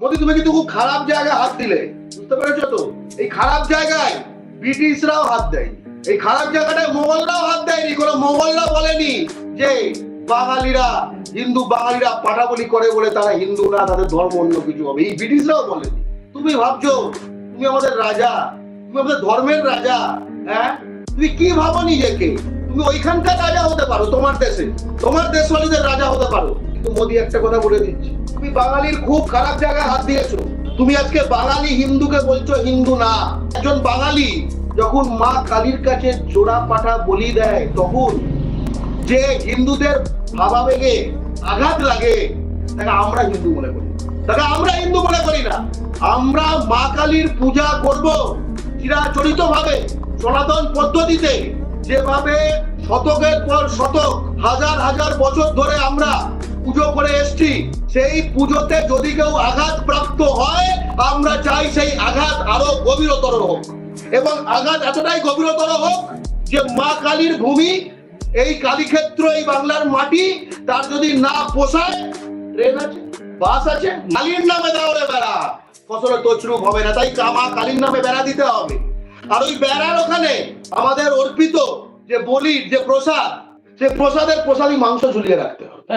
মোদি, তুমি কিন্তু খুব খারাপ জায়গায় হাত দিলে, বুঝতে পেরেছ তো? এই খারাপ জায়গায় ব্রিটিশরাও হাত দেয় এই খারাপ জায়গাটায় মোগলরাও হাত দেয়নি, কোনো মোগলরা বলেনি যে বাঙালিরা, হিন্দু বাঙালিরা পাঠাবলি করে বলে তারা হিন্দু না তাদের ধর্ম অন্য কিছু হবে। এই ব্রিটিশরাও বলেনি। তুমি ভাবছ, তুমি আমাদের রাজা, তুমি আমাদের ধর্মের রাজা হ্যাঁ? তুমি কি ভাবো নিজেকে? তুমি ওইখানকার রাজা হতে পারো, তোমার দেশে, তোমার দেশওয়ালীদের রাজা হতে পারো। কিন্তু মোদি একটা কথা বলে দিচ্ছি। তুমি বাঙালির খুব খারাপ জায়গায় হাত দিয়েছ। তুমি আজকে বাঙালি হিন্দুকে বলছো হিন্দু না। একজন বাঙালি যখন মা কালীর কাছে জোড়া পাঠা বলি দেয়, তখন যে হিন্দুদের ভাবাবেগে আঘাত লাগে, তাকে আমরা হিন্দু মনে করি। তাকে আমরা হিন্দু মনে করি না। আমরা মা কালীর পূজা করব চিরাচরিত ভাবে সনাতন পদ্ধতিতে। যেভাবে শতকের পর শতক, হাজার হাজার বছর ধরে আমরা পুজো করে এসছি, সেই পুজোতে যদি কেউ আঘাত প্রাপ্ত হয়, আমরা চাই সেই আঘাত আরও গভীরতর হোক। এবং আঘাত এতটাই গভীরতর হোক যে মা কালীর ভূমি, এই কালীক্ষেত্র, এই বাংলার মাটি, তার যদি না পোষায়, ট্রেন আছে, বাস আছে কালীর নামে দাওরে বেড়া। ফসলের তছরূপ হবে না, তাই কামা কালীর নামে বেড়া দিতে হবে। আর ওই বেড়ার ওখানে আমাদের অর্পিত যে বলির, যে প্রসাদ, সে প্রসাদের প্রসাদী মাংস ঝুলিয়ে রাখতে হবে।